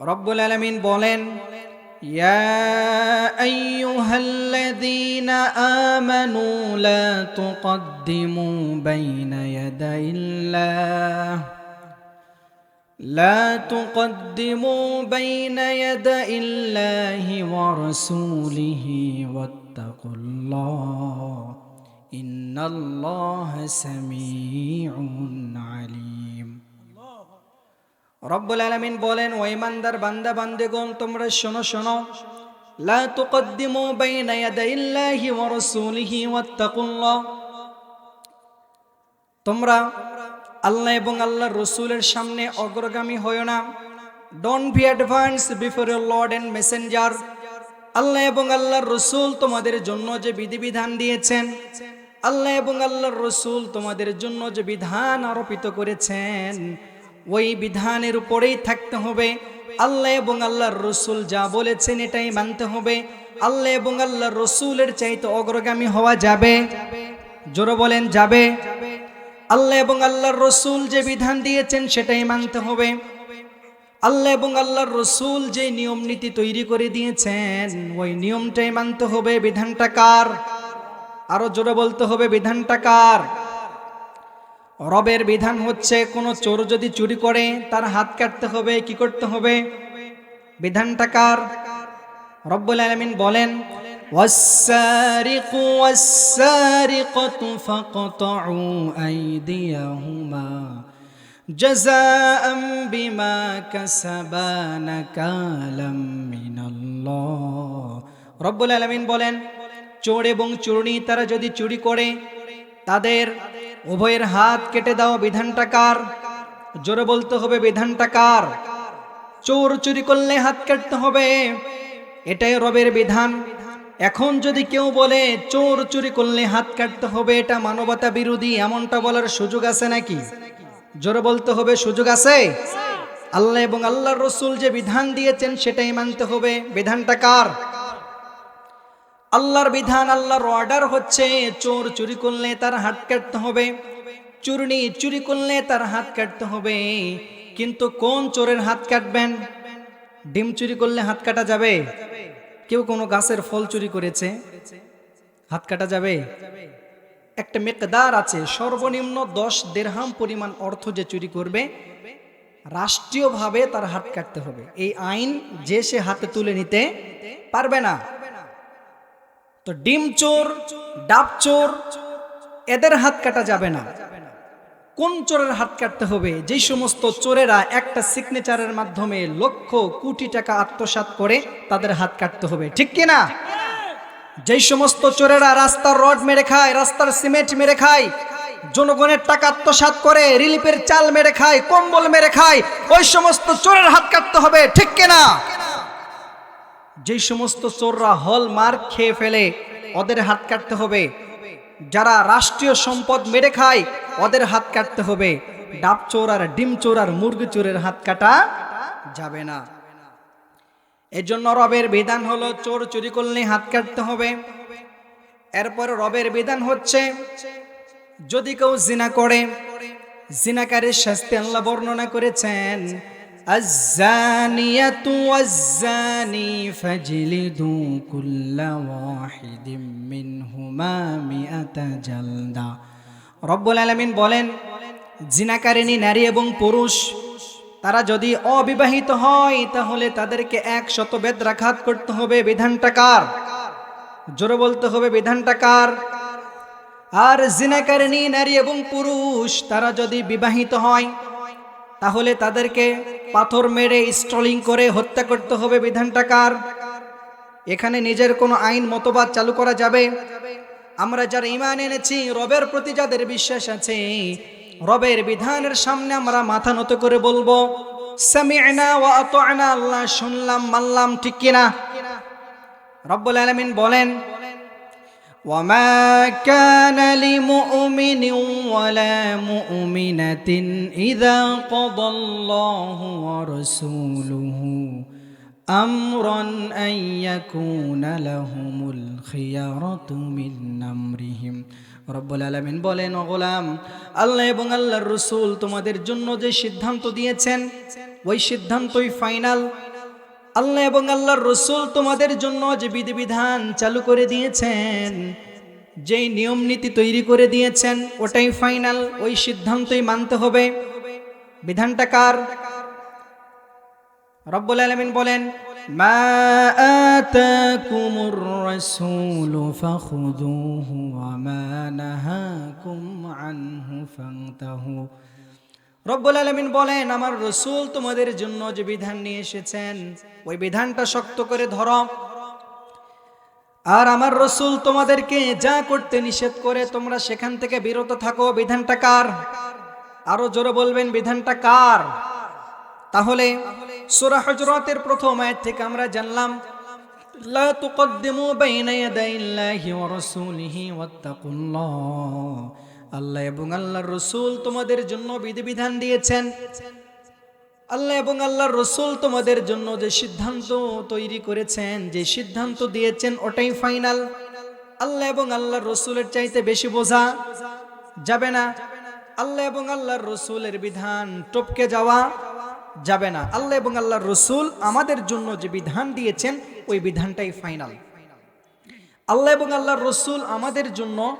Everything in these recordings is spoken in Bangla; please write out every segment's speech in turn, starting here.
রব্বুল আলমিন বলেন يا أيها الذين آمنوا لا تقدموا بين يدي الله لا تقدموا بين يدي الله ورسوله واتقوا الله إن الله سميع عليم রব্বুল আলমিন বলেন, ও ইমানদার বান্দা, বান্দেগণ, তোমরা শোনো শোনো। লা তুকদ্দিমু বাইনা ইয়াদাইল্লাহি ওয়া রাসূলিহি ওয়াত্তাকুল্লাহ। তোমরা আল্লাহ এবং আল্লাহর রসুলের সামনে অগ্রগামী হও না। Don't be advance before your lord and messenger আল্লাহ এবং আল্লাহর রসুল তোমাদের জন্য যে বিধিবিধান দিয়েছেন, আল্লাহ এবং আল্লাহর রসুল তোমাদের জন্য যে বিধান আরোপিত করেছেন ওই বিধানের উপরেই থাকতে হবে। আল্লাহ এবং আল্লাহর রসুল যা বলেছেন এটাই মানতে হবে। আল্লাহ এবং আল্লাহর রসুলের চাইতে অগ্রগামী হওয়া যাবে। জোরে বলেন, যাবে। আল্লাহ এবং আল্লাহর রসুল যে বিধান দিয়েছেন সেটাই মানতে হবে। আল্লাহ এবং আল্লাহর রসুল যে নিয়ম নীতি তৈরি করে দিয়েছেন, ওই নিয়মটাই মানতে হবে। বিধানটা কার? আরও জোরে বলতে হবে, বিধানটা কার? রবের বিধান হচ্ছে কোনো চোর যদি চুরি করে তার হাত কাটতে হবে কি করতে হবে বিধানটা কার রব্বুল আলমিন বলেন والسارق والسارقة فاقطعوا أيديهما جزاء بما كسبا نكالا من الله রব্বুল আলমিন বলেন চোর এবং চুরনি তারা যদি চুরি করে তাদের উভয়ের হাত কেটে দাও বিধানটা কার? জোরে বলতে হবে বিধানটা কার? চোর চুরি করলে হাত কাটতে হবে। এটাই রবের বিধান। এখন যদি কেউ বলে চোর চুরি করলে হাত কাটতে হবে, এটা মানবতা বিরোধী, এমনটা বলার সুযোগ আছে নাকি? জোরে বলতে হবে সুযোগ আছে? আল্লাহ এবং আল্লাহর রসুল যে বিধান দিয়েছেন, সেটাই মানতে হবে। বিধানটা কার? আল্লাহর বিধান, আল্লাহর অর্ডার হচ্ছে চোর চুরি করলে তার হাত কাটতে হবে, চুরনি চুরি করলে তার হাত কাটতে হবে। কিন্তু কোন চোরের হাত কাটবেন? ডিম চুরি করলে হাত কাটা যাবে? কেউ কোনো গাছের ফল চুরি করেছে? হাত কাটা যাবে? একটা মেকদার আছে, সর্বনিম্ন দশ দেড়হাম পরিমাণ অর্থ যে চুরি করবে, রাষ্ট্রীয়ভাবে তার হাত কাটতে হবে। এই আইন যে সে হাতে তুলে নিতে পারবে না। তো ডিম চোর, ডাব চোর, এদের হাত কাটা যাবে না। কোন চোরের হাত কাটতে হবে? যে সমস্ত চোরেরা একটা সিগনেচারের মাধ্যমে লক্ষ কোটি টাকা আত্মসাৎ করে, তাদের হাত কাটতে হবে। ঠিক কি না যেই সমস্ত চোরেরা রাস্তার রড মেরে খায়, রাস্তার সিমেন্ট মেরে খায়, জনগণের টাকা আত্মসাৎ করে, রিলিফের চাল মেরে খায়, কম্বল মেরে খায়, ওই সমস্ত চোরের হাত কাটতে হবে। ঠিক কিনা? যেই সমস্ত চোররা হল মার্ক খেয়ে ফেলে, ওদের হাত কাটতে হবে। যারা রাষ্ট্রীয় সম্পদ মেরে খায়, ওদের হাত কাটতে হবে। ডাব চোর আর ডিম চোর আর মুরগি চোরের হাত কাটা যাবে না। এজন্য রবের বিধান হলো, চোর চুরি করলে হাত কাটতে হবে। এরপর রবের বিধান হচ্ছে, যদি কেউ জিনা করে, জিনাকারের শাস্তি আল্লাহ বর্ণনা করেছেন الزانية والزاني فاجلدوا كل واحد منهما مئة جلدة রব্বুল আলামিন বলেন জিনাকারিনী নারী এবং পুরুষ তারা যদি অবিবাহিত হয় তাহলে তাদেরকে এক শত বেদ্রাঘাত করতে হবে বিধানটা কার জোরে বলতে হবে বিধানটা কার আর জিনাকারিনী নারী এবং পুরুষ তারা যদি বিবাহিত হয় তাহলে তাদেরকে পাথর মেরে স্ট্রলিং করে হত্যা করতে হবে বিধানটা কার এখানে নিজের কোনো আইন মতবাদ চালু করা যাবে। আমরা যারা ইমান এনেছি, রবের প্রতি যাদের বিশ্বাস আছে, রবের বিধানের সামনে আমরা মাথা নত করে বলব আল্লাহ শুনলাম, মানলাম, ঠিক কিনা? রব্বুল আলামিন বলেন وما كان لمؤمن ولا مؤمنة إذا قضى الله ورسوله أمرا أن يكون لهم الخيارة من أمرهم রব্বুল আলমিন বলেন ও গোলাম আল্লাহ এবং আল্লাহর রসুল তোমাদের জন্য যে সিদ্ধান্ত দিয়েছেন ওই সিদ্ধান্তই ফাইনাল আল্লাহ এবং আল্লাহর রসুল তোমাদের জন্য যে বিধিবিধান চালু করে দিয়েছেন, যেই নিয়ম নীতি তৈরি করে দিয়েছেন, ওটাই ফাইনাল, ওই সিদ্ধান্তই মানতে হবে। বিধানটা কার? রব্বুল আলমিন বলেন, মা রব্বুল আলমিন বলেন, আমার রসুল তোমাদের জন্য যে বিধান নিয়ে এসেছেন, ওই বিধানটা শক্ত করে ধরো। আর আমার রসুল তোমাদেরকে যা করতে নিষেধ করে, তোমরা সেখান থেকে বিরত থাকো। বিধানটা কার? আরও জোরে বলবেন, বিধানটা কার? তাহলে সূরা হজরতের প্রথম আয়াত থেকে আমরা জানলাম, লা তুকদ্দিমু বাইনা ইয়াদাইল্লাহি ওয়া রাসূলিহি ওয়াত্তাকুল্লাহ। আল্লাহ এবং আল্লাহর রসুল তোমাদের জন্য বিধিবিধান দিয়েছেন। আল্লাহ এবং আল্লাহর রসুল তোমাদের জন্য যে সিদ্ধান্ত তৈরি করেছেন, যে সিদ্ধান্ত দিয়েছেন, ওটাই ফাইনাল। আল্লাহ এবং আল্লাহর রসুলের চাইতে বেশি বোঝা যাবে না। আল্লাহ এবং আল্লাহর রসুলের বিধান টপকে যাওয়া যাবে না। আল্লাহ এবং আল্লাহর রসুল আমাদের জন্য যে বিধান দিয়েছেন, ওই বিধানটাই ফাইনাল। আল্লাহ এবং আল্লাহর রসুল আমাদের জন্য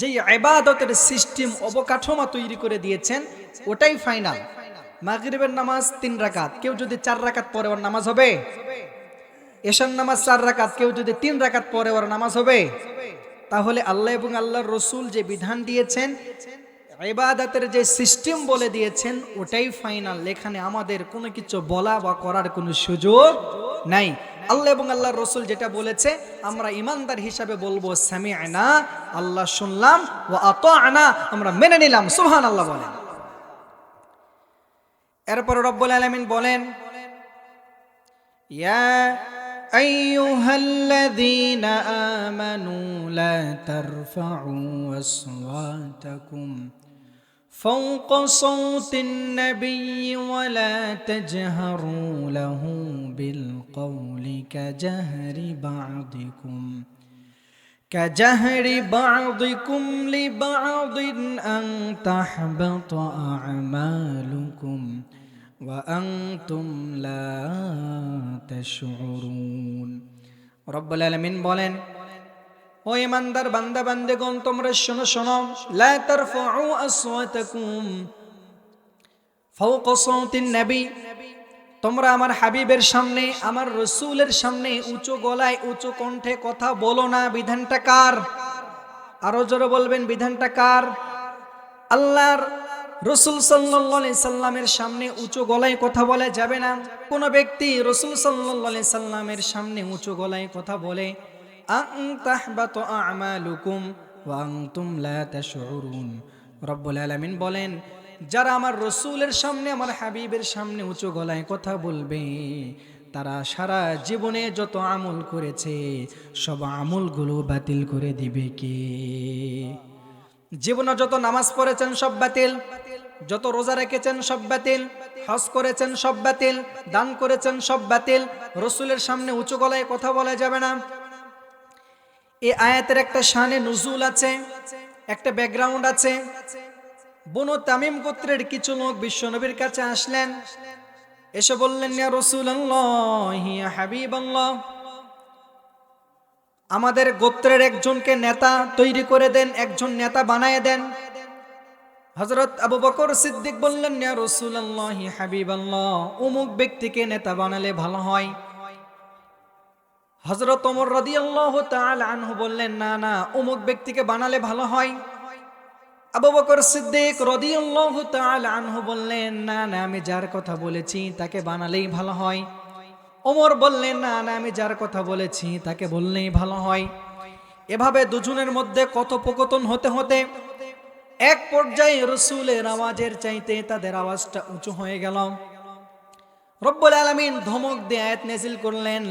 যে আবাদতের সিস্টেম অবকাঠামো তৈরি করে দিয়েছেন, ওটাই ফাইনাল মাগরিবের নামাজ তিন রাকাত। কেউ যদি চার রাকাত পরে ওর নামাজ হবে? এশার নামাজ চার রাকাত। কেউ যদি তিন রাকাত পরে ওর নামাজ হবে? তাহলে আল্লাহ এবং আল্লাহর রসুল যে বিধান দিয়েছেন ইবাদতের যে সিস্টেম বলে দিয়েছেন ওটাই ফাইনাল এখানে আমাদের কোনো কিছু বলা বা করার কোনো সুযোগ নাই আল্লাহ এবং আল্লাহর রসুল যেটা বলেছে আমরা ইমানদার হিসাবে বলবো সামি আনা আল্লাহ শুনলাম ও আত আনা আমরা মেনে নিলাম সুহান আল্লাহ বলেন এরপর রব্বুল আলমিন বলেন ইয়া أيها الذين آمنوا لا ترفعوا أصواتكم فوق صوت النبي ولا تجهروا له بالقول كجهر بعضكم كجهر بعضكم لبعض أن تحبط أعمالكم وأنتم لا تشعرون. رب العالمين بولين ও ইমানদার বান্দা, বান্দেগণ, তোমরা শোনো শোনো। লা তারফাউ আসওয়াতাকুম ফাওকা নবী। তোমরা আমার হাবিবের সামনে, আমার রসুলের সামনে উঁচু গলায়, উঁচু কণ্ঠে কথা বলো না। বিধানটা কার? আরও জোরে বলবেন, বিধানটা কার? আল্লাহর রসুল সাল্লি সাল্লামের সামনে উঁচু গলায় কথা বলা যাবে না। কোনো ব্যক্তি রসুল সাল্লি সাল্লামের সামনে উঁচু গলায় কথা বলে রব্বুল বলেন, যারা আমার রসুলের সামনে, আমার হাবিবের সামনে উঁচু গলায় কথা বলবে, তারা সারা জীবনে যত আমল করেছে, সব আমলগুলো বাতিল করে দিবে কে? জীবনে যত নামাজ পড়েছেন সব বাতিল, যত রোজা রেখেছেন সব বাতিল, হজ করেছেন সব বাতিল, দান করেছেন সব বাতিল, রসুলের সামনে উঁচু গলায় কথা বলা যাবে না। এই আয়াতের একটা শানে নজুল আছে, একটা ব্যাকগ্রাউন্ড আছে। বনু তামিম গোত্রের কিছু লোক বিশ্বনবীর কাছে আসলেন, এসে বললেন আমাদের গোত্রের একজনকে নেতা তৈরি করে দেন, একজন নেতা বানায় দেন। হজরত আবু বকর সিদ্দিক বললেন রাসূলুল্লাহ হাবিবাল্লাহ অমুক ব্যক্তিকে নেতা বানালে ভালো হয়। হজরত ওমর রাদিয়াল্লাহু তাআলা আনহু বললেন, না না, অমুক ব্যক্তিকে বানালে ভালো হয়। আবু বকর সিদ্দিক রাদিয়াল্লাহু তাআলা আনহু বললেন, না না, আমি যার কথা বলেছি তাকে বানালেই ভালো হয়। ওমর বললেন, না না, আমি যার কথা বলেছি তাকে বললেই ভালো হয়। এভাবে দুজনের মধ্যে কথোপকথন হতে হতে এক পর্যায়ে রসুলের আওয়াজের চাইতে তাদের আওয়াজটা উঁচু হয়ে গেল। রব্বুল আলামিন ধমক দিয়ে আয়াত নাজিল করলেন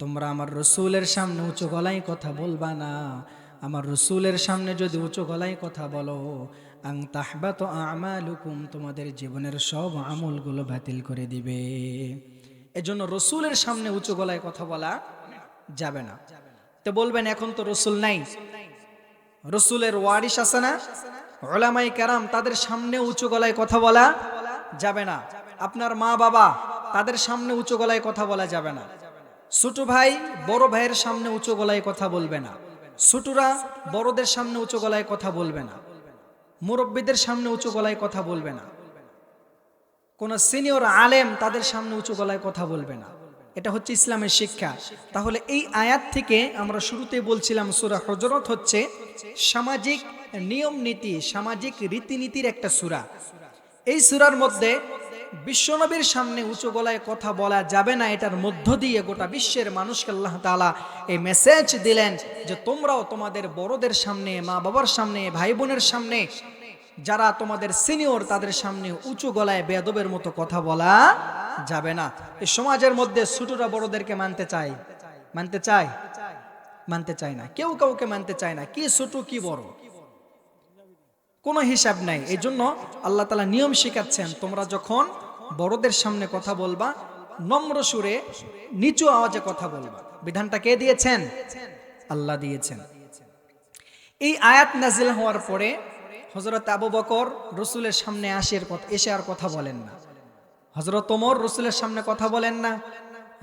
তোমরা আমার রসুলের সামনে উঁচু গলায় কথা বলবা না। আমার রসুলের সামনে যদি উঁচু গলায় কথা বলো, আং তাহবাত আমালুকুম, তোমাদের জীবনের সব আমলগুলো বাতিল করে দিবে। এজন্য রসুলের সামনে উঁচু গলায় কথা বলা যাবে না। তো বলবেন, এখন তো রসুল নাই। রসুলের ওয়ারিস আছে না? ওলামাই কারাম তাদের সামনে উঁচু গলায় কথা বলা যাবে না। আপনার মা বাবা তাদের সামনে উঁচু গলায় কথা বলা যাবে না। ছোট ভাই বড় ভাইয়ের সামনে উঁচু গলায় কথা বলবে না। ছোটরা বড়দের সামনে উঁচু গলায় কথা বলবে না। মুরব্বীদের সামনে উঁচু গলায় কথা বলবে না। কোন সিনিয়র আলেম তাদের সামনে উঁচু গলায় কথা বলবে না। এটা হচ্ছে ইসলামের শিক্ষা। তাহলে এই আয়াত থেকে আমরা শুরুতে বলছিলাম, সুরা হজরত হচ্ছে সামাজিক নিয়ম নীতি সামাজিক রীতিনীতির একটা সুরা। এই সুরার মধ্যে বিশ্বনবীর সামনে উঁচু গলায় কথা বলা যাবে না, এটার মধ্য দিয়ে গোটা বিশ্বের মানুষকে আল্লাহ তাআলা এই মেসেজ দিলেন যে তোমরাও তোমাদের বড়দের সামনে মা বাবার সামনে ভাই বোনের সামনে, যারা তোমাদের সিনিয়র তাদের সামনে উঁচু গলায় বেদবের মতো কথা বলা যাবে না। এই সমাজের মধ্যে ছোটরা বড়দেরকে মানতে চায়। মানতে চায়? মানতে চায় না। কেউ কাউকে মানতে চায় না। কি ছোট, কি বড়? কোনো হিসাব নাই। এই জন্য আল্লাহ তালা নিয়ম শিখাচ্ছেন, তোমরা যখন বড়দের সামনে কথা বলবা, নম্র সুরে নিচু আওয়াজে কথা বলবা। বিধানটা কে দিয়েছেন? আল্লাহ দিয়েছেন। এই আয়াত নাজিল হওয়ার পরে হজরত আবু বকর রসুলের সামনে আসের কথা এসে আর কথা বলেন না। হজরত ওমর রসুলের সামনে কথা বলেন না।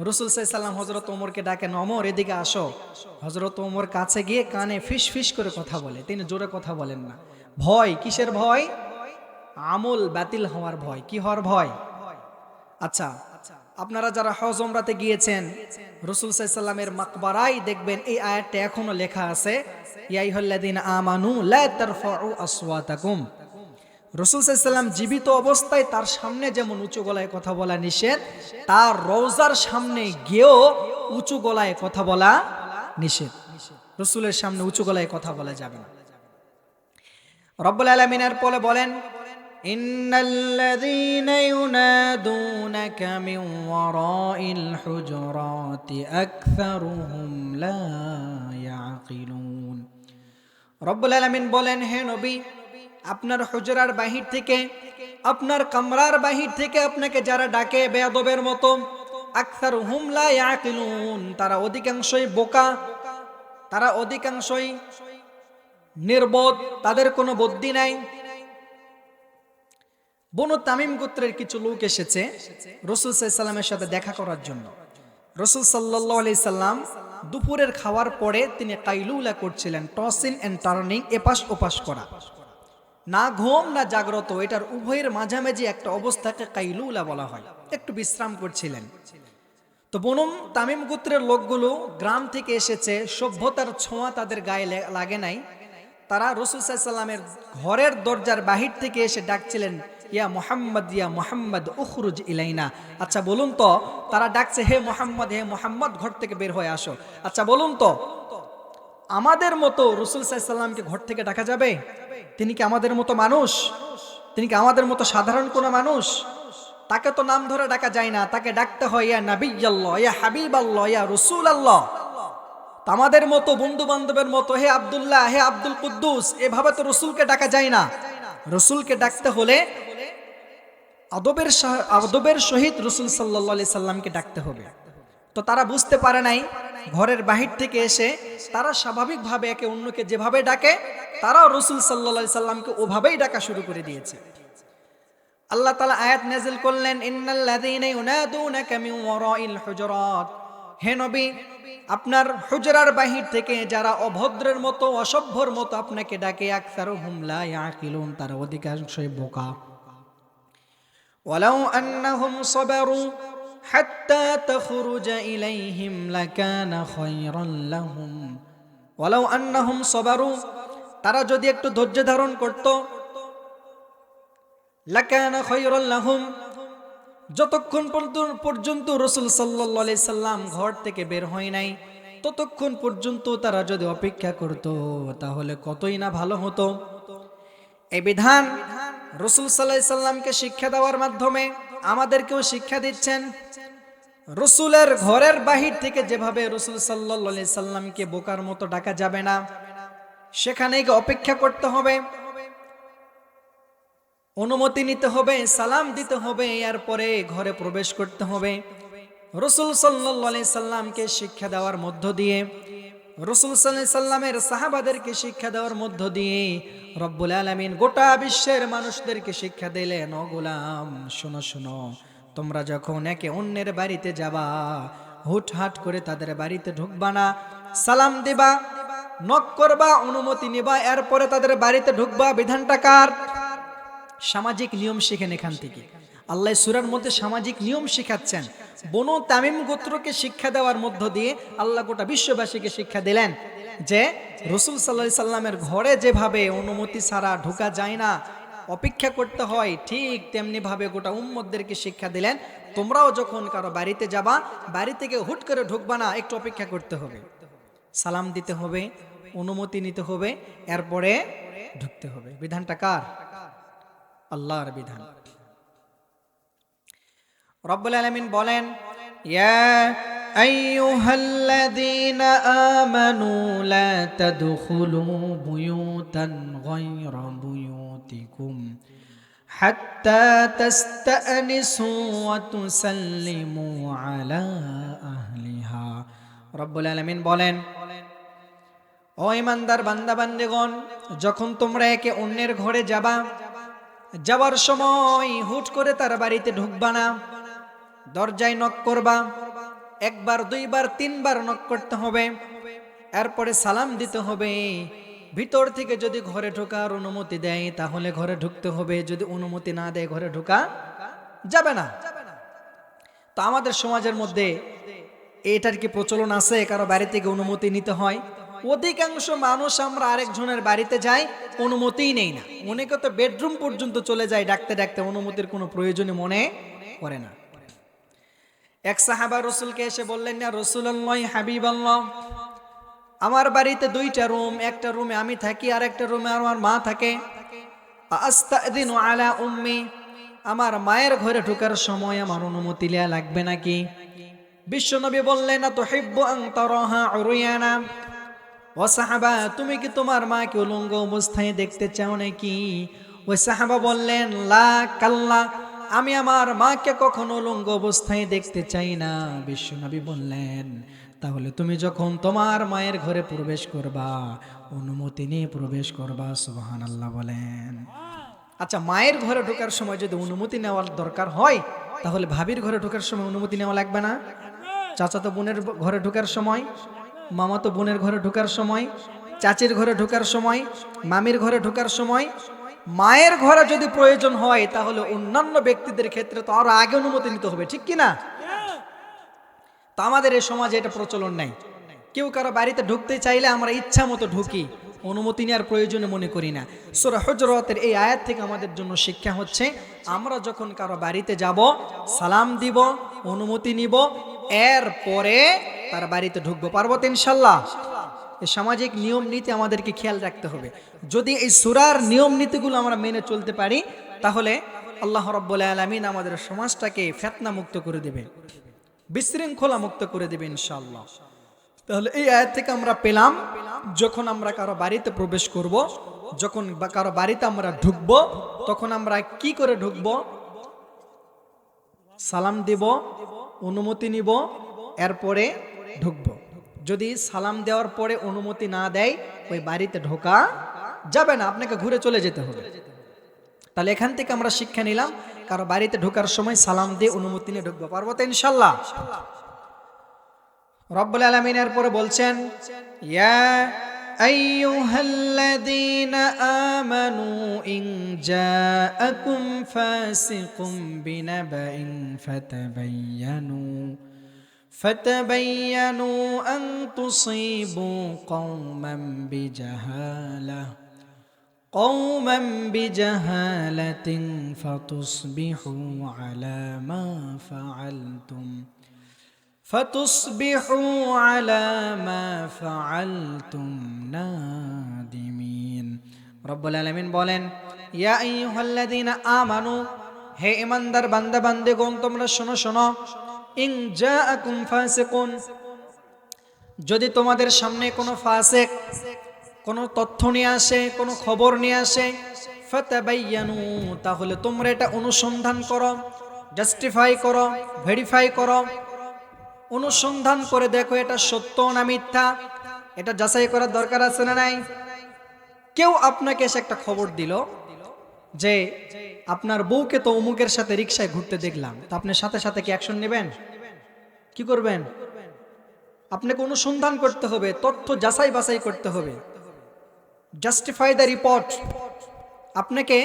রসুল সাইসাল্লাম হজরত ওমরকে ডাকেন অমর এদিকে আসো। হজরত ওমর কাছে গিয়ে কানে ফিস ফিস করে কথা বলে। তিনি জোরে কথা বলেন না। ভয়, কিসের ভয়? আমল বাতিল হওয়ার ভয়। কি হওয়ার ভয়? আচ্ছা আপনারা যারা হজ ওমরাতে গিয়েছেন, রসুল সাল্লামের মাকবারাই দেখবেন, এই আয়াতটা এখনও লেখা আছে। ইয়াইহল্লাদিন আমানু লা তারফাউ আসওয়াতাকুম। রসুল সাল্লাম জীবিত অবস্থায় তার সামনে যেমন উঁচু গলায় কথা বলা নিষেধ, তার রওজার সামনে গিয়েও উঁচু গলায় কথা বলা নিষেধ। রসুলের সামনে উঁচু গলায় কথা বলা যাবে না। রব্বুল আলমিনের পরে বলেন إن الذين ينادونك من وراء الحجرات أكثرهم لا يعقلون রব্বুল আলমিন বলেন হে নবী আপনার হুজরার বাহির থেকে আপনার কামরার বাহির থেকে আপনাকে যারা ডাকে বেয়াদবের মতো আকসার হুমলা ইয়াকিলুন তারা অধিকাংশই বোকা তারা অধিকাংশই নির্বোধ, তাদের কোনো বুদ্ধি নাই। বনু তামিম গোত্রের কিছু লোক এসেছে রসুল সাল্লামের সাথে দেখা করার জন্য। রসুল সাল্লাহ সাল্লাম দুপুরের খাওয়ার পরে তিনি কাইলুলা করছিলেন টসিন অ্যান্ড টার্নিং, এপাশ ওপাশ করা। না ঘুম, না জাগ্রত, এটার উভয়ের মাঝামাঝি একটা অবস্থাকে কাইলুলা বলা হয়। একটু বিশ্রাম করছিলেন। তো বনম তামিম গোত্রের লোকগুলো গ্রাম থেকে এসেছে, সভ্যতার ছোঁয়া তাদের গায়ে লাগে নাই। তারা রসুল সাল্লামের ঘরের দরজার বাহির থেকে এসে ডাকছিলেন, ইয়া মোহাম্মদ ইয়া মোহাম্মদ, উখরুজ ইলাইনা। আচ্ছা বলুন তো, তারা ডাকছে, হে মোহাম্মদ হে মোহাম্মদ, ঘর থেকে বের হয়ে আসো। আচ্ছা বলুন তো, আমাদের মতো রসুল সাল্লামকে ঘর থেকে ডাকা যাবে? তিনি কি আমাদের মতো মানুষ? তিনি কি আমাদের মতো সাধারণ কোনো মানুষ? তাকে তো নাম ধরে ডাকা যায় না, তাকে ডাকতে হয়, ইয়া নাবি আল্লাহ ইয়া হাবিব আল্লাহ ইয়া রসুল আল্লাহ আমাদের মতো বন্ধু বান্ধবের মতো, হে আব্দুল্লাহ, হে আব্দুল কুদ্দুস, এভাবে তো রসুলকে ডাকা যায় না। রসুলকে ডাকতে হলে আদবের আদবের সহিত রসুল সাল্লাহ আলি সাল্লামকে ডাকতে হবে। তো তারা বুঝতে পারে নাই, ঘরের বাহির থেকে এসে তারা স্বাভাবিকভাবে একে অন্যকে যেভাবে ডাকে, তারাও রসুল সাল্লাহ সাল্লামকে ওভাবেই ডাকা শুরু করে দিয়েছে। আল্লাহ তালা আয়াত নাজিল করলেন ইন্নাল্লাযীনা ইউনাদুনাকা মিন ওয়ারাইল হুজুরাত। হে নবী, আপনার হুজরার বাহির থেকে যারা অভদ্রের মতো, অসভ্যর মতো আপনাকে ডাকে আকসারু হুমলা ইয়াকিলুন, তার অধিকাংশই বোকা। ওয়ালাউ আন্নাহুম সাবারু হাত্তা তখরুজ ইলাইহিম লাকানা খায়রান লাহুম। ওয়ালাউ আন্নাহুম সাবারু, তারা যদি একটু ধৈর্য ধারণ করত, লাকানা খায়রান লাহুম যতক্ষণ পর্যন্ত- রসুল সাল্লাহ সাল্লাম ঘর থেকে বের হয় নাই, ততক্ষণ পর্যন্ত তারা যদি অপেক্ষা করত, তাহলে কতই না ভালো হতো। এ বিধান রসুল সাল্লাহ সাল্লামকে শিক্ষা দেওয়ার মাধ্যমে আমাদেরকেও শিক্ষা দিচ্ছেন। রসুলের ঘরের বাহির থেকে যেভাবে রসুল সাল্লাহ সাল্লামকে বোকার মতো ডাকা যাবে না সেখানে অপেক্ষা করতে হবে। অনুমতি নিতে হবে, সালাম দিতে হবে, এরপরে ঘরে প্রবেশ করতে হবে। রসুল সাল্লি সাল্লামকে শিক্ষা দেওয়ার মধ্য দিয়ে, রসুল সাল্লামের সাহাবাদেরকে শিক্ষা দেওয়ার মধ্য দিয়ে রব্বুল আলমিন গোটা বিশ্বের মানুষদেরকে শিক্ষা দিলেন, ও গোলাম, শোনো শোনো, তোমরা যখন একে অন্যের বাড়িতে যাবা, হুটহাট করে তাদের বাড়িতে ঢুকবা না, সালাম দিবা, নক করবা, অনুমতি নিবা, এরপরে তাদের বাড়িতে ঢুকবা, বিধানটা কার? সামাজিক নিয়ম শেখেন এখান থেকে। আল্লাহ সুরার মধ্যে সামাজিক নিয়ম শিখাচ্ছেন। বনু তামিম গোত্রকে শিক্ষা দেওয়ার মধ্য দিয়ে আল্লাহ গোটা বিশ্ববাসীকে শিক্ষা দিলেন যে, রসুল সাল্লাহ সাল্লামের ঘরে যেভাবে অনুমতি ছাড়া ঢোকা যায় না, অপেক্ষা করতে হয়, ঠিক তেমনি ভাবে গোটা উম্মদদেরকে শিক্ষা দিলেন, তোমরাও যখন কারও বাড়িতে যাবা, বাড়ি থেকে হুট করে ঢুকবা না, একটু অপেক্ষা করতে হবে। সালাম দিতে হবে, অনুমতি নিতে হবে, এরপরে ঢুকতে হবে। বিধানটা কার? আল্লাহর বিধান। রব্বুল আলামিন বলেন আইয়ুহাল্লাযীনা আমানু লা তাদখুলু বুয়ুতান গায়রা বুয়ুতিকুম হাত্তা তাস্তানিসু ওয়া তুসাল্লিমু আলা আহলিহা। রব্বুল আলামিন বলেন, ও ইমানদার বান্দা বান্দেগণ যখন তোমরা একে অন্যের ঘরে যাবা যাওয়ার সময় হুট করে তার বাড়িতে ঢুকবা না। দরজায় নক করবা। একবার, দুইবার, তিনবার নক করতে হবে। এরপরে সালাম দিতে হবে। ভিতর থেকে যদি ঘরে ঢোকার অনুমতি দেয়, তাহলে ঘরে ঢুকতে হবে। যদি অনুমতি না দেয়, ঘরে ঢোকা যাবে না। তো আমাদের সমাজের মধ্যে এটার কি প্রচলন আছে? কারও বাড়ি থেকে অনুমতি নিতে হয়? অধিকাংশ মানুষ আমরা আরেকজনের বাড়িতে যাই, অনুমতিই নেই না। অনেকে তো বেডরুম পর্যন্ত চলে যায় ডাকতে ডাকতে, অনুমতির কোনো প্রয়োজনই মনে করে না। এক সাহাবা রসুলকে এসে বললেন না রসুল্লাহ হাবিব আমার বাড়িতে দুইটা রুম, একটা রুমে আমি থাকি আর একটা রুমে আমার মা থাকে। আস্তাদিন আলা উম্মি, আমার মায়ের ঘরে ঢোকার সময় আমার অনুমতি লিয়া লাগবে নাকি? বিশ্বনবী বললেন না তো হিব্বু আং তরহা উরুয়ানা ও সাহাবা, তুমি কি তোমার মাকে উলঙ্গ অবস্থায় দেখতে চাও নাকি? ওই সাহাবা বললেন, লা কাল্লা, আমি আমার মাকে কখনো উলঙ্গ অবস্থায় দেখতে চাই না। বিশ্বনবী বললেন, তাহলে তুমি যখন তোমার মায়ের ঘরে প্রবেশ করবা, অনুমতি নিয়ে প্রবেশ করবা সুবহান আল্লাহ বলেন। আচ্ছা মায়ের ঘরে ঢোকার সময় যদি অনুমতি নেওয়ার দরকার হয়, তাহলে ভাবির ঘরে ঢোকার সময় অনুমতি নেওয়া লাগবে না? চাচাতো বোনের ঘরে ঢোকার সময় মামাতো বোনের ঘরে ঢোকার সময়, চাচির ঘরে ঢোকার সময়, মামির ঘরে ঢোকার সময়, মায়ের ঘরে যদি প্রয়োজন হয় তাহলে অন্যান্য ব্যক্তিদের ক্ষেত্রে তো আরও আগে অনুমতি নিতে হবে, ঠিক কি না তা আমাদের এই সমাজে এটা প্রচলন নাই। কেউ কারও বাড়িতে ঢুকতে চাইলে আমরা ইচ্ছা মতো ঢুকি, অনুমতি নেওয়ার প্রয়োজনে মনে করি না। সোরা হজরতের এই আয়াত থেকে আমাদের জন্য শিক্ষা হচ্ছে, আমরা যখন কারও বাড়িতে যাব, সালাম দিব, অনুমতি নিব এর পরে তার বাড়িতে ঢুকবো। পারব তো ইনশাল্লাহ? সামাজিক নিয়ম নীতি আমাদেরকে খেয়াল রাখতে হবে। যদি এই সুরার নিয়ম নীতিগুলো আমরা মেনে চলতে পারি, তাহলে আল্লাহ রব্বুল আলমিন আমাদের সমাজটাকে ফেতনা মুক্ত করে দেবে বিশৃঙ্খলা মুক্ত করে দেবে ইনশাল্লাহ তাহলে এই আয়াত থেকে আমরা পেলাম, যখন আমরা কারও বাড়িতে প্রবেশ করব, যখন কারও বাড়িতে আমরা ঢুকব, তখন আমরা কি করে ঢুকব? সালাম দিব, অনুমতি নিব, এরপরে ঢুকব যদি সালাম দেওয়ার পরে অনুমতি না দেয় ওই বাড়িতে ঢোকা যাবে না আপনাকে ঘুরে চলে যেতে হবে তাহলে এখান থেকে আমরা শিক্ষা নিলাম কারো বাড়িতে ঢোকার সময় সালাম দিয়ে অনুমতি নিয়ে ঢুকবো পারবো তো ইনশাল্লাহ রব্বুল আলমিনের পরে বলছেন ইয়া أيها الذين آمنوا إن جاءكم فاسق بنبأ فتبينوا فتبينوا أن تصيبوا قوما بجهالة قوما بجهالة فتصبحوا على ما فعلتم فتصبحوا على ما فعلتم نادمين رب العالمين বলেন ইয়া আইয়ুহাল্লাযীনা আমানু হে ইমানদার বান্দা বান্দেগণ তোমরা শোনো শোনো ইন জাআকুম ফাসিকুন, যদি তোমাদের সামনে কোনো ফাসিক কোনো তথ্য নিয়ে আসে, কোনো খবর নিয়ে আসে, ফাতাবাইয়ানু, তাহলে তোমরা এটা অনুসন্ধান করো জাস্টিফাই করো ভেরিফাই করো, অনুসন্ধান করে দেখো এটা সত্য না মিথ্যা, এটা যাচাই করার দরকার আছে না নাই? কেউ আপনাকে এসে একটা খবর দিল যে আপনার বউকে তো অমুকের সাথে রিক্সায় ঘুরতে দেখলাম। তা আপনি সাথে সাথে কি অ্যাকশন নেবেন? কি করবেন? আপনাকে অনুসন্ধান করতে হবে, তথ্য যাচাই বাছাই করতে হবে। জাস্টিফাই দ্য রিপোর্ট আপনাকে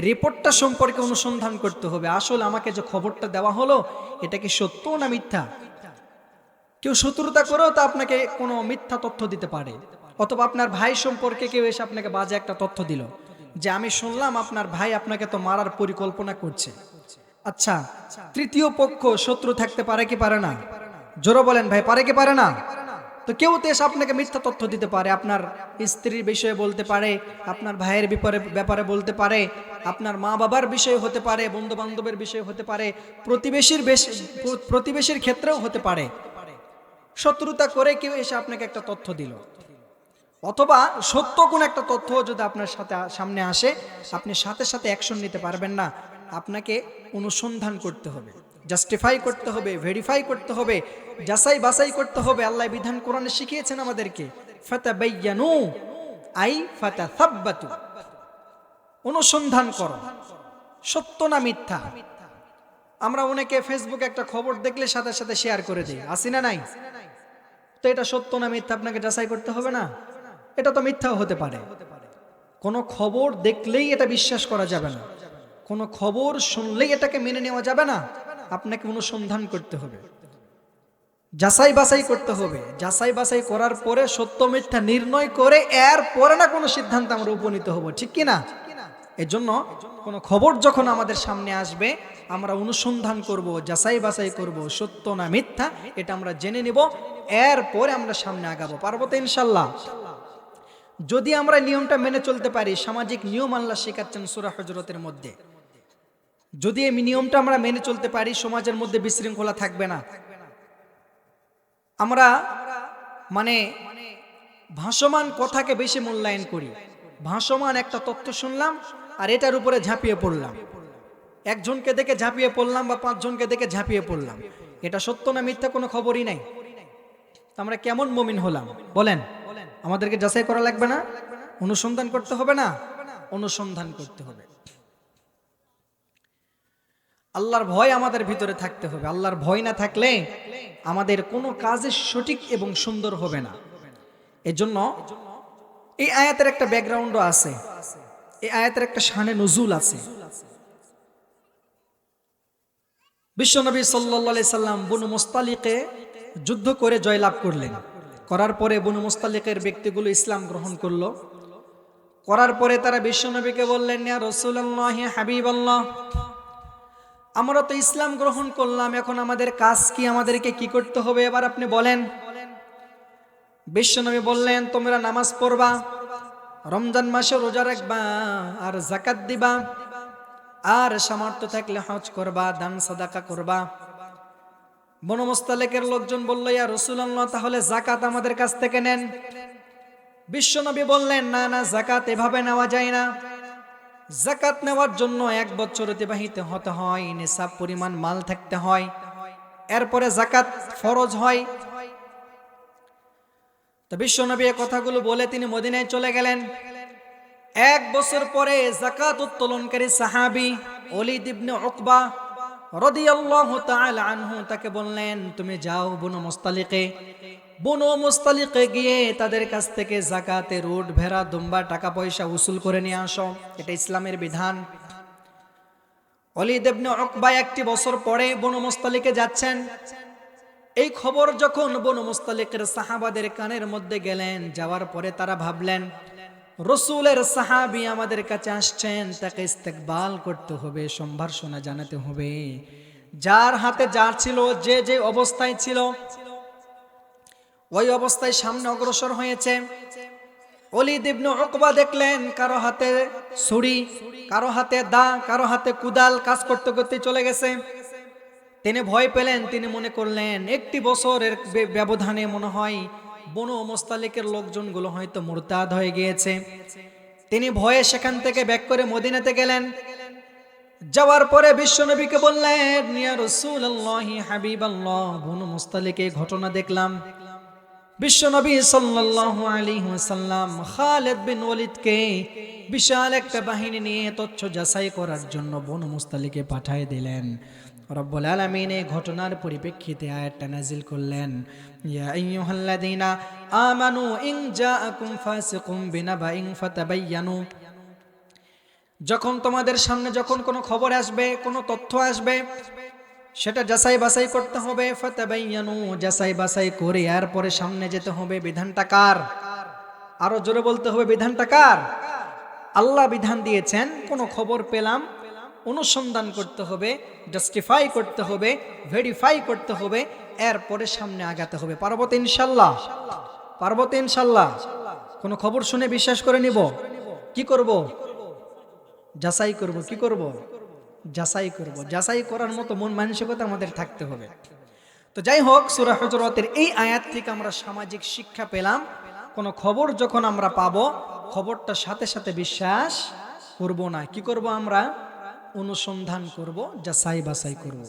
রিপোর্টটা সম্পর্কে অনুসন্ধান করতে হবে। আসলে আমাকে যে খবরটা দেওয়া হলো, এটা কি সত্য না মিথ্যা? কেউ শত্রুতা করেও তা আপনাকে কোনো মিথ্যা তথ্য দিতে পারে। অথবা আপনার ভাই সম্পর্কে কেউ এসে আপনাকে বাজে একটা তথ্য দিল। যে আমি শুনলাম আপনার ভাই আপনাকে তো মারার পরিকল্পনা করছে। আচ্ছা তৃতীয় পক্ষ শত্রু থাকতে পারে কি পারে না? জোরো বলেন ভাই, পারে কি পারে না? তো কেউ তো এসে আপনাকে মিথ্যা তথ্য দিতে পারে, আপনার স্ত্রীর বিষয়ে বলতে পারে, আপনার ভাইয়ের ব্যাপারে ব্যাপারে বলতে পারে, আপনার মা বাবার বিষয়ে হতে পারে বন্ধু বান্ধবের বিষয়ে হতে পারে, প্রতিবেশীর বেশ প্রতিবেশীর ক্ষেত্রেও হতে পারে। শত্রুতা করে কেউ এসে আপনাকে একটা তথ্য দিল। অথবা সত্য কোন একটা তথ্য যদি আপনার সাথে সামনে আসে, আপনি সাথে সাথে অ্যাকশন নিতে পারবেন না। আপনাকে অনুসন্ধান করতে হবে। জাস্টিফাই করতে হবে ভেরিফাই করতে হবে, যাচাই বাছাই করতে হবে। আল্লাহ বিধান কোরআনে শিখিয়েছেন আমাদেরকে। ফাতা বাইয়ানু আই ফাতা সাব্বাতু অনুসন্ধান করো। সত্য না মিথ্যা? আমরা অনেকে ফেসবুকে একটা খবর দেখলে সাথে সাথে শেয়ার করে দিই। আসি না নাই? তো এটা সত্য না মিথ্যা আপনাকে যাচাই করতে হবে না? এটা তো মিথ্যাও হতে পারে। কোনো খবর দেখলেই এটা বিশ্বাস করা যাবে না। কোনো খবর শুনলেই এটাকে মেনে নেওয়া যাবে না। আপনাকে অনুসন্ধান করতে হবে। যাচাই বাছাই করতে হবে। যাচাই বাছাই করার পরে সত্য মিথ্যা নির্ণয় করে এর পরে না কোনো সিদ্ধান্ত আমরা উপনীত হব, ঠিক কি না এজন্য কোনো খবর যখন আমাদের সামনে আসবে, আমরা অনুসন্ধান করব, যাচাই বাছাই করব, সত্য না মিথ্যা, এটা আমরা জেনে নেব, এর পরে আমরা সামনে আগাবো। পারব তো ইনশাল্লাহ? যদি আমরা নিয়মটা মেনে চলতে পারি, সামাজিক নিয়ম আল্লাহ শেখাচ্ছেন সুরা হজরতের মধ্যে। যদি এই নিয়মটা আমরা মেনে চলতে পারি, সমাজের মধ্যে বিশৃঙ্খলা থাকবে না। আমরা মানে ভাসমান কথাকে বেশি মূল্যায়ন করি। ভাসমান একটা তথ্য শুনলাম আর এটার উপরে ঝাঁপিয়ে পড়লাম। একজনকে দেখে ঝাঁপিয়ে পড়লাম বা পাঁচজনকে দেখে ঝাঁপিয়ে পড়লাম। এটা সত্য না মিথ্যা কোনো খবরই নাই। আমরা কেমন মমিন হলাম? বলেন। আমাদেরকে যাচাই করা লাগবে না, অনুসন্ধান করতে হবে না, অনুসন্ধান করতে হবে। আল্লাহর ভয় আমাদের ভিতরে থাকতে হবে। আল্লাহর ভয় না থাকলে আমাদের কোনো কাজে সঠিক এবং সুন্দর হবে না। এজন্য এই আয়াতের একটা ব্যাকগ্রাউন্ডও আছে। এই আয়াতের একটা শানে নজুল আছে। বিশ্বনবী সাল্লা সাল্লাম বনু মোস্তালিকে যুদ্ধ করে জয়লাভ করলেন। করার পরে বনু মোস্তালিকের ব্যক্তিগুলো ইসলাম গ্রহণ করল। করার পরে তারা বিশ্বনবীকে বললেন রসুল্লাহ হাবিব আমরা তো ইসলাম গ্রহণ করলাম, এখন আমাদের কাজ কি? আমাদেরকে কি করতে হবে? এবার আপনি বলেন। বিশ্বনবী বললেন, তোমরা নামাজ পড়বা, রমজান মাসে রোজা রাখবা, আর জাকাত দিবা, আর সামর্থ্য থাকলে হজ করবা, দান সাদাকা করবা। বনমস্তালেকের লোকজন বলল, ইয়া রসুল্লাহ তাহলে জাকাত আমাদের কাছ থেকে নেন। বিশ্বনবী বললেন, না না জাকাত এভাবে নেওয়া যায় না। জাকাত নেওয়ার জন্য এক বছর অতিবাহিত হতে হয়, নিসাব পরিমাণ মাল থাকতে হয়। এরপরে জাকাত ফরজ হয়। তো বিশ্বনবী এ কথাগুলো বলে তিনি মদিনায় চলে গেলেন। এক বছর পরে জাকাত উত্তোলনকারী সাহাবি অলিদ ইবনে উকবা রাদিয়াল্লাহু তাআলা আনহু তাকে বললেন, তুমি যাও বনু মুস্তালিকে। বনু মুস্তালিকে গিয়ে তাদের কাছ থেকে জাকাতের উট ভেড়া, দুম্বা টাকা পয়সা উসুল করে নিয়ে আসো। এটা ইসলামের বিধান। অলিদ ইবনে উকবা একটি বছর পরে বনু মুস্তালিকে যাচ্ছেন। এই খবর যখন বনু মুস্তালিকের সাহাবাদের কানের মধ্যে গেলেন, যাওয়ার পরে তারা ভাবলেন রসুলের সাহাবি আমাদের কাছে আসছেন, তাকে ইস্তেকবাল করতে হবে, সম্ভাষণা জানাতে হবে। যার হাতে যার ছিল, যে যে অবস্থায় ছিল, ওই অবস্থায় সামনে অগ্রসর হয়েছে। অলি দিবন অকবা দেখলেন, কারও হাতে ছুরি, কারও হাতে দা, কারও হাতে কুদাল কাজ করতে করতে চলে গেছে। তিনি ভয় পেলেন, তিনি মনে করলেন, একটি বছরের ব্যবধানে মনে হয় বনু মোস্তালিকের লোকজনগুলো হয়তো মুরতাদ হয়ে গিয়েছে। তিনি ভয়ে সেখান থেকে ব্যাক করে মদিনাতে গেলেন। যাওয়ার পরে বিশ্বনবীকে বললেন, ইয়া রাসূলুল্লাহি হাবিবাল্লাহ, বনু মুস্তালিকে ঘটনা দেখলাম। বিশ্বনবী সাল্লাল্লাহু আলাইহি ওয়াসাল্লাম খালিদ বিন ওয়ালিদকে বিশাল একটা বাহিনী নিয়ে তথ্য যাচাই করার জন্য বনু মুস্তালিকে পাঠিয়ে দিলেন। রব্বুল আলামিন এই ঘটনার পরিপ্রেক্ষিতে আয়াতটা নাজিল করলেন। ইয়া আমানু ইন জাআকুম যখন তোমাদের সামনে যখন কোনো খবর আসবে, কোনো তথ্য আসবে, সেটা যাচাই বাছাই করতে হবে। ফাতাবাইয়ানু যাচাই বাছাই করে এরপরে সামনে যেতে হবে। বিধানটা কার? আরও জোরে বলতে হবে, বিধানটা কার? আল্লাহ বিধান দিয়েছেন, কোনো খবর পেলাম অনুসন্ধান করতে হবে জাস্টিফাই করতে হবে ভেরিফাই করতে হবে, এরপরে সামনে আগাতে হবে। পার্বত ইনশাল্লাহ। পার্বত ইনশাল্লাহ। কোনো খবর শুনে বিশ্বাস করে নিব? কি করব? যাচাই করব, কি করব? যাচাই করব। যাচাই করার মতো মন মানসিকতা আমাদের থাকতে হবে। তো যাই হোক, সুরা হজরতের এই আয়াত থেকে আমরা সামাজিক শিক্ষা পেলাম। কোনো খবর যখন আমরা পাবো খবরটা সাথে সাথে বিশ্বাস করব না। কি করব আমরা? অনুসন্ধান করব যাচাই বাছাই করব।